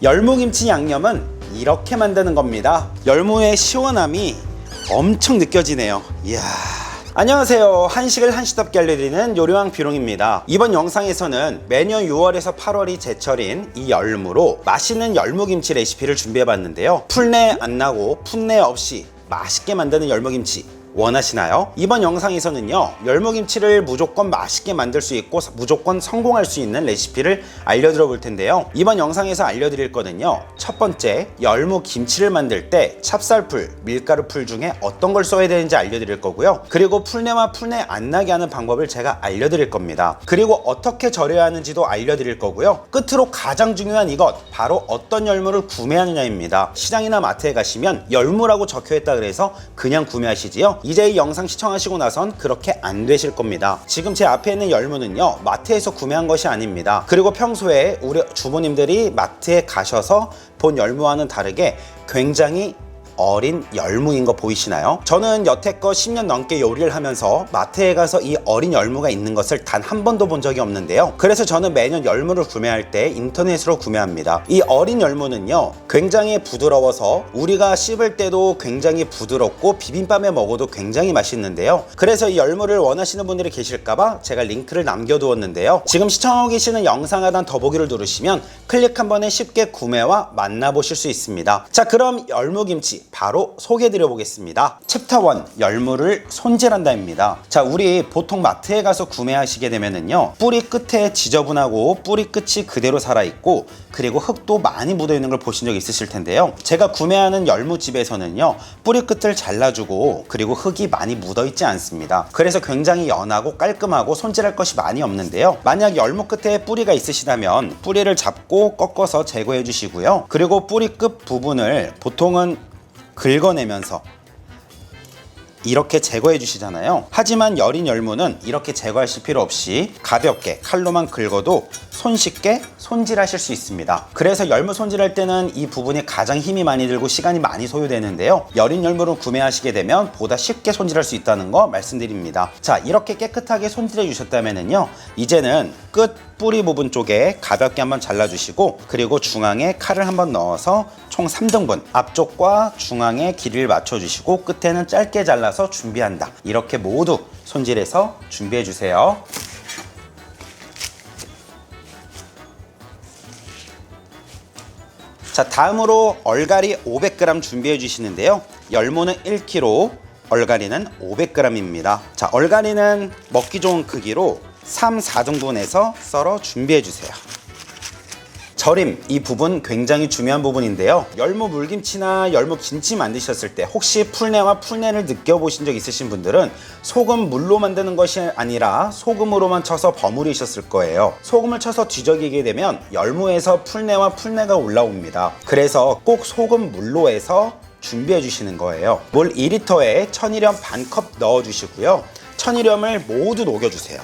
열무김치 양념은 이렇게 만드는 겁니다. 열무의 시원함이 엄청 느껴지네요. 이야. 안녕하세요. 한식을 한시답게 알려드리는 요리왕 비롱입니다. 이번 영상에서는 매년 6월에서 8월이 제철인 이 열무로 맛있는 열무김치 레시피를 준비해봤는데요. 풀내 안 나고 풋내 없이 맛있게 만드는 열무김치 원하시나요? 이번 영상에서는요 열무김치를 무조건 맛있게 만들 수 있고 무조건 성공할 수 있는 레시피를 알려드려 볼 텐데요. 이번 영상에서 알려드릴 거는요 첫 번째 열무김치를 만들 때 찹쌀풀, 밀가루풀 중에 어떤 걸 써야 되는지 알려드릴 거고요. 그리고 풀내와 풀내 안 나게 하는 방법을 제가 알려드릴 겁니다. 그리고 어떻게 절여야 하는지도 알려드릴 거고요. 끝으로 가장 중요한 이것 바로 어떤 열무를 구매하느냐입니다. 시장이나 마트에 가시면 열무라고 적혀있다 그래서 그냥 구매하시지요 이제 이 영상 시청하시고 나선 그렇게 안 되실 겁니다. 지금 제 앞에 있는 열무는요, 마트에서 구매한 것이 아닙니다. 그리고 평소에 우리 주부님들이 마트에 가셔서 본 열무와는 다르게 굉장히 어린 열무인 거 보이시나요? 저는 여태껏 10년 넘게 요리를 하면서 마트에 가서 이 어린 열무가 있는 것을 단 한 번도 본 적이 없는데요. 그래서 저는 매년 열무를 구매할 때 인터넷으로 구매합니다. 이 어린 열무는요, 굉장히 부드러워서 우리가 씹을 때도 굉장히 부드럽고 비빔밥에 먹어도 굉장히 맛있는데요. 그래서 이 열무를 원하시는 분들이 계실까봐 제가 링크를 남겨두었는데요. 지금 시청하고 계시는 영상 하단 더보기를 누르시면 클릭 한 번에 쉽게 구매와 만나보실 수 있습니다. 자, 그럼 열무김치 바로 소개해드려 보겠습니다. 챕터 1 열무를 손질한다입니다. 자, 우리 보통 마트에 가서 구매하시게 되면은요 뿌리 끝에 지저분하고 뿌리 끝이 그대로 살아 있고 그리고 흙도 많이 묻어 있는 걸 보신 적 있으실 텐데요. 제가 구매하는 열무집에서는요 뿌리 끝을 잘라주고 그리고 흙이 많이 묻어 있지 않습니다. 그래서 굉장히 연하고 깔끔하고 손질할 것이 많이 없는데요. 만약 열무 끝에 뿌리가 있으시다면 뿌리를 잡고 꺾어서 제거해 주시고요. 그리고 뿌리 끝 부분을 보통은 긁어내면서 이렇게 제거해 주시잖아요. 하지만 여린 열무는 이렇게 제거하실 필요 없이 가볍게 칼로만 긁어도 손쉽게 손질하실 수 있습니다. 그래서 열무 손질할 때는 이 부분이 가장 힘이 많이 들고 시간이 많이 소요되는데요. 여린 열무를 구매하시게 되면 보다 쉽게 손질할 수 있다는 거 말씀드립니다. 자, 이렇게 깨끗하게 손질해 주셨다면은요. 이제는 끝 뿌리 부분 쪽에 가볍게 한번 잘라주시고 그리고 중앙에 칼을 한번 넣어서 총 3등분 앞쪽과 중앙에 길이를 맞춰주시고 끝에는 짧게 잘라서 준비한다. 이렇게 모두 손질해서 준비해 주세요. 자 다음으로 얼갈이 500g 준비해 주시는데요. 열무는 1kg 얼갈이는 500g입니다. 자 얼갈이는 먹기 좋은 크기로 3, 4등분해서 썰어 준비해 주세요 절임 이 부분 굉장히 중요한 부분인데요. 열무 물김치나 열무 김치 만드셨을 때 혹시 풀내와 풀내를 느껴보신 적 있으신 분들은 소금 물로 만드는 것이 아니라 소금으로만 쳐서 버무리셨을 거예요. 소금을 쳐서 뒤적이게 되면 열무에서 풀내와 풀내가 올라옵니다. 그래서 꼭 소금 물로 해서 준비해 주시는 거예요. 물 2리터에 천일염 반 컵 넣어 주시고요. 천일염을 모두 녹여 주세요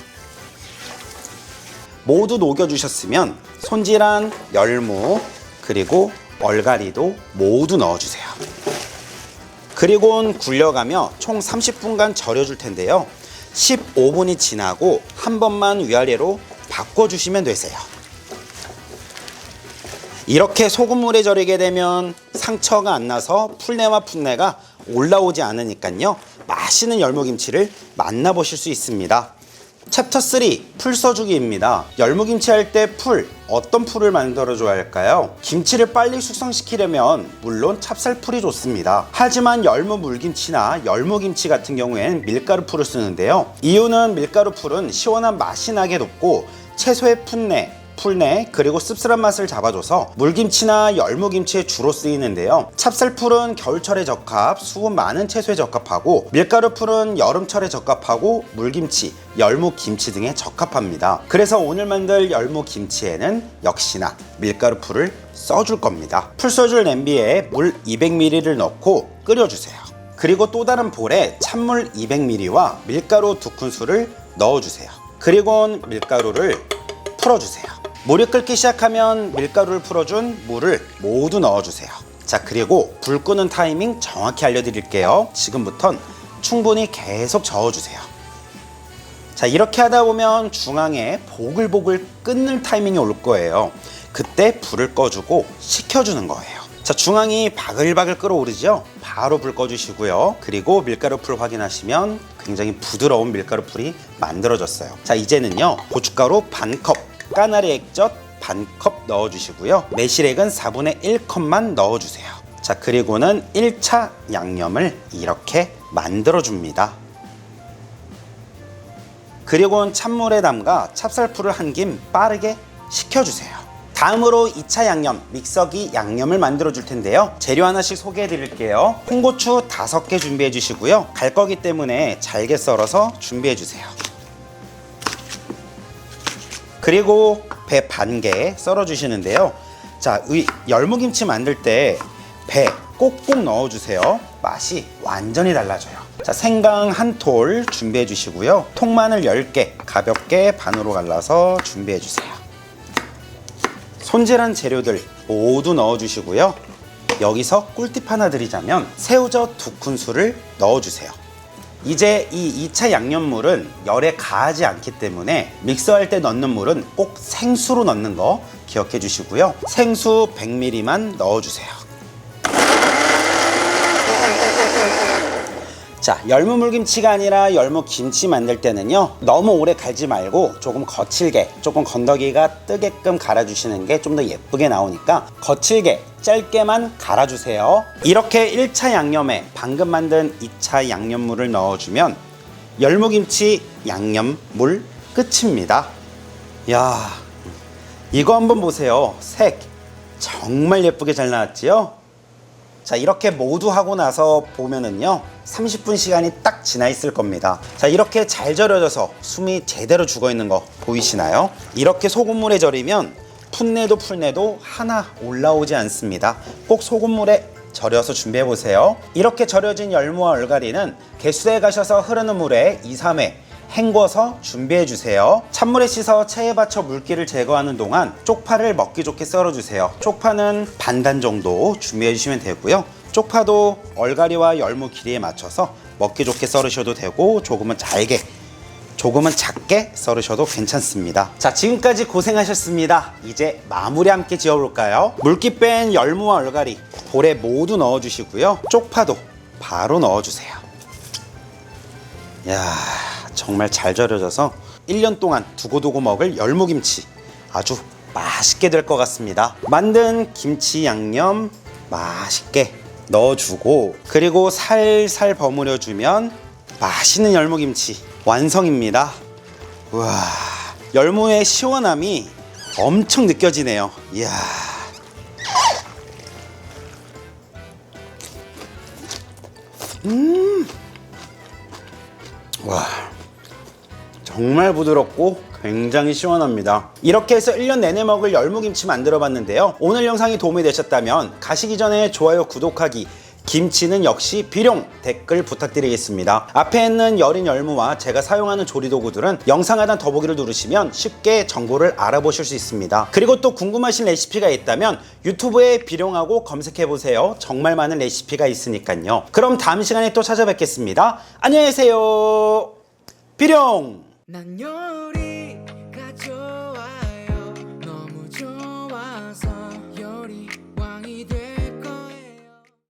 모두 녹여주셨으면 손질한 열무 그리고 얼갈이도 모두 넣어주세요. 그리고는 굴려가며 총 30분간 절여줄 텐데요. 15분이 지나고 한 번만 위아래로 바꿔주시면 되세요. 이렇게 소금물에 절이게 되면 상처가 안 나서 풀내와 풋내가 올라오지 않으니까요. 맛있는 열무김치를 만나보실 수 있습니다. 챕터 3 풀 써주기입니다. 열무김치 할 때 풀 어떤 풀을 만들어 줘야 할까요? 김치를 빨리 숙성시키려면 물론 찹쌀풀이 좋습니다. 하지만 열무 물김치나 열무김치 같은 경우엔 밀가루 풀을 쓰는데요. 이유는 밀가루 풀은 시원한 맛이 나게 돕고 채소의 풋내 풀내 그리고 씁쓸한 맛을 잡아줘서 물김치나 열무김치에 주로 쓰이는데요. 찹쌀풀은 겨울철에 적합, 수분 많은 채소에 적합하고 밀가루풀은 여름철에 적합하고 물김치, 열무김치 등에 적합합니다. 그래서 오늘 만들 열무김치에는 역시나 밀가루풀을 써줄 겁니다. 풀 써줄 냄비에 물 200ml를 넣고 끓여주세요. 그리고 또 다른 볼에 찬물 200ml와 밀가루 2큰술을 넣어주세요. 그리고 밀가루를 풀어주세요. 물이 끓기 시작하면 밀가루를 풀어준 물을 모두 넣어주세요. 자, 그리고 불 끄는 타이밍 정확히 알려드릴게요. 지금부턴 충분히 계속 저어주세요. 자, 이렇게 하다 보면 중앙에 보글보글 끓는 타이밍이 올 거예요. 그때 불을 꺼주고 식혀주는 거예요. 자, 중앙이 바글바글 끓어오르죠? 바로 불 꺼주시고요. 그리고 밀가루 풀 확인하시면 굉장히 부드러운 밀가루 풀이 만들어졌어요. 자, 이제는요, 고춧가루 반 컵, 까나리 액젓 반 컵 넣어주시고요. 매실액은 4분의 1컵만 넣어주세요. 자, 그리고는 1차 양념을 이렇게 만들어줍니다. 그리고는 찬물에 담가 찹쌀풀을 한 김 빠르게 식혀주세요. 다음으로 2차 양념, 믹서기 양념을 만들어 줄 텐데요. 재료 하나씩 소개해 드릴게요. 홍고추 5개 준비해 주시고요. 갈 거기 때문에 잘게 썰어서 준비해 주세요. 그리고 배 반 개 썰어 주시는데요. 자, 의 열무김치 만들 때 배 꼭꼭 넣어 주세요. 맛이 완전히 달라져요. 자, 생강 한 톨 준비해 주시고요. 통마늘 10개 가볍게 반으로 갈라서 준비해 주세요. 손질한 재료들 모두 넣어 주시고요. 여기서 꿀팁 하나 드리자면 새우젓 두 큰술을 넣어 주세요. 이제 이 2차 양념물은 열에 가하지 않기 때문에 믹서할 때 넣는 물은 꼭 생수로 넣는 거 기억해 주시고요. 생수 100ml만 넣어 주세요. 자, 열무물김치가 아니라 열무김치 만들 때는요, 너무 오래 갈지 말고 조금 거칠게, 조금 건더기가 뜨게끔 갈아주시는 게 좀 더 예쁘게 나오니까 거칠게, 짧게만 갈아주세요. 이렇게 1차 양념에 방금 만든 2차 양념물을 넣어주면 열무김치 양념물 끝입니다. 야, 이거 한번 보세요. 색 정말 예쁘게 잘 나왔지요? 자 이렇게 모두 하고 나서 보면은요 30분 시간이 딱 지나 있을 겁니다. 자 이렇게 잘 절여져서 숨이 제대로 죽어 있는 거 보이시나요? 이렇게 소금물에 절이면 풋내도 풀내도 하나 올라오지 않습니다. 꼭 소금물에 절여서 준비해 보세요. 이렇게 절여진 열무와 얼갈이는 개수대에 가셔서 흐르는 물에 2, 3회 헹궈서 준비해 주세요. 찬물에 씻어 체에 받쳐 물기를 제거하는 동안 쪽파를 먹기 좋게 썰어 주세요. 쪽파는 반단 정도 준비해 주시면 되고요. 쪽파도 얼갈이와 열무 길이에 맞춰서 먹기 좋게 썰으셔도 되고 조금은 잘게 조금은 작게 썰으셔도 괜찮습니다. 자, 지금까지 고생하셨습니다. 이제 마무리 함께 지어볼까요? 물기 뺀 열무와 얼갈이 볼에 모두 넣어주시고요. 쪽파도 바로 넣어주세요. 야 정말 잘 절여져서 1년 동안 두고두고 먹을 열무김치 아주 맛있게 될 것 같습니다. 만든 김치 양념 맛있게 넣어주고 그리고 살살 버무려 주면 맛있는 열무김치 완성입니다. 우와 열무의 시원함이 엄청 느껴지네요. 이야. 와 정말 부드럽고 굉장히 시원합니다. 이렇게 해서 1년 내내 먹을 열무김치 만들어 봤는데요. 오늘 영상이 도움이 되셨다면 가시기 전에 좋아요 구독하기 김치는 역시 비룡 댓글 부탁드리겠습니다. 앞에 있는 여린 열무와 제가 사용하는 조리도구들은 영상 하단 더보기를 누르시면 쉽게 정보를 알아보실 수 있습니다. 그리고 또 궁금하신 레시피가 있다면 유튜브에 비룡하고 검색해보세요. 정말 많은 레시피가 있으니까요. 그럼 다음 시간에 또 찾아뵙겠습니다. 안녕히 계세요. 비룡 난 좋아